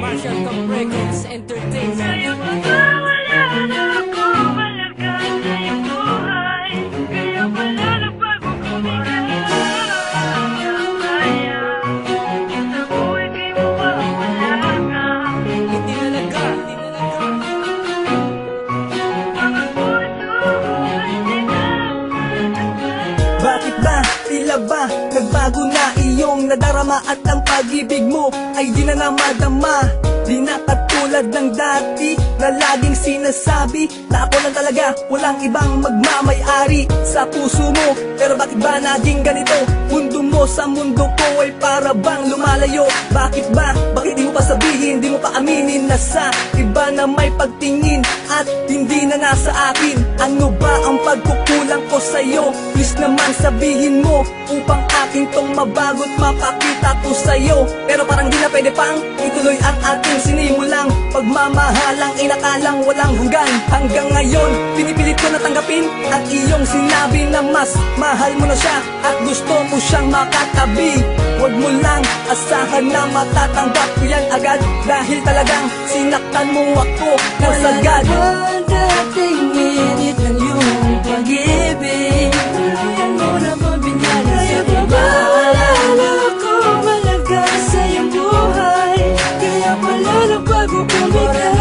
Marshall Camp Records Entertainment Bakit ba, tila ba, nagbago na iyong nadarama At ang pag-ibig mo ay di na namadama? Di na katulad ng dati na laging sinasabi Na ako lang talaga, walang ibang magmamayari sa puso mo Pero bakit ba naging ganito? Mundo mo sa mundo ko ay para bang lumalayo Bakit ba? Bakit di mo pa sabihin, di mo pa aminin na sa iba na may pagtingin At hindi na nasa akin Ano ba ang pagkukulang ko sa'yo? Please naman sabihin mo Upang aking tong mabago't mapakita ko sa'yo Pero parang di na pwede pang ituloy ang ating sinimulang Pagmamahalang inakalang walang hanggan. Hanggang ngayon, pinipilit ko na tanggapin At iyong sinabi na mas mahal mo na siya At gusto mo siyang makatabi. Huwag mo lang asahan na matatanggap ko yan agad Dahil talagang sinaktan mo ako ng sagad. dating init ng iyong pag-ibig. Tuluyan mo na mabinyagan sa Wala na ako malaga sa iyong buhay. Kaya pala na algo que olvidar.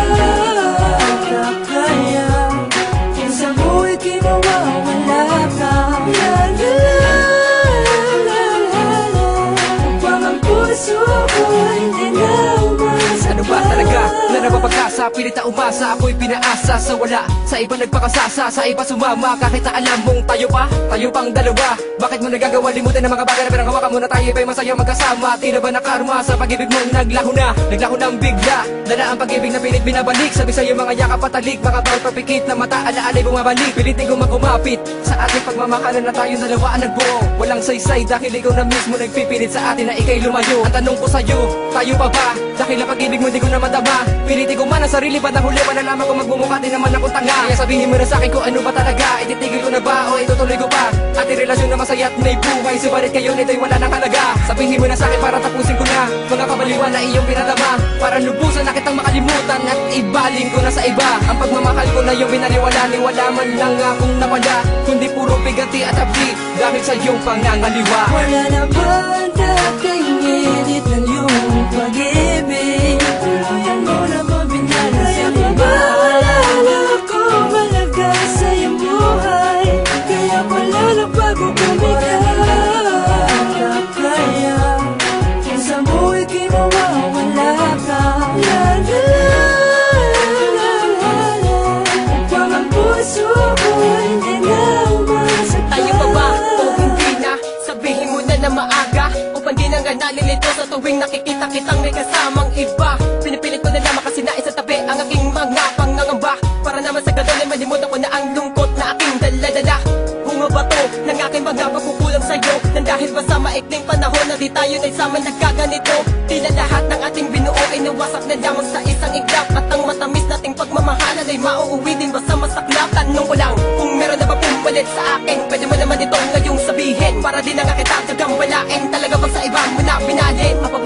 Napapagkasa Pilit na umasa ako'y pinaasa. Sa wala Sa iba nagpakasasa, sa iba sumama Kahit na alam mong tayo pa, tayo pang dalawa. Bakit mo nagagawa? Limutin ang mga bagay na pinanghawakan mo na tayo Pa'y masaya magkasama. Tila ba nakarma sa pag-ibig mong naglaho na? Naglaho ng bigla. Dala ang pag-ibig na pilit binabalik. Sabi sa'yo mga yakap patalik. Mga bawat papikit na mata alaalay bumabalik. Pilitin ko magkumapit Sa ating pagmamahalan na tayong dalawa ang nagbuo. Walang saysay dahil ikaw na mismo nagpipilit sa atin na ikay lumayo. Ang tanong ko sa'yo, tayo pa ba? Dahil ang pag-ibig mo di ko na madama Pilitin ko man ang sarili pa na huli Malalaman ko magmumukha din naman akong tanga? Kaya sabihin mo na sa'kin kung ano ba talaga. Ititigil ko na ba o itutuloy ko pa? Ating relasyon na masaya at may buhay Subalit ngayon ito'y wala ng halaga. Sabihin mo na sa'kin para tapusin ko na. Mga kabaliwa na iyong pinadama Para ibaling ko na sa iba. Ang pagmamahal ko na iyong binaliwala Ni wala man lang akong napala. Kundi puro bigati at abdi Dahil sa iyong pangangaliwa. Wala na ba dating init ng iyong pag-ibig tuwing nakikita kitang may kasamang iba Pinipilit ko na naman kasi nais sa tabi ang aking mga pangangamba. Para naman sa ganun ay malimutan ko na ang lungkot na aking daladala. Bumabato ng aking mga pagkukulang sa'yo Nang dahil ba sa maikling panahon na di tayo nagsama nagkaganito Tila lahat ng ating binuo ay nawasak na lamang sa isang iglap. At ang matamis nating pagmamahalan ay mauuwi din ba sa masaklap? Tanong ko lang kung meron na ba pumalit sa akin Pwede mo naman ito ngayong sabihin. Para di na nga kita gagambalain Talaga bang sa iba mo na binalin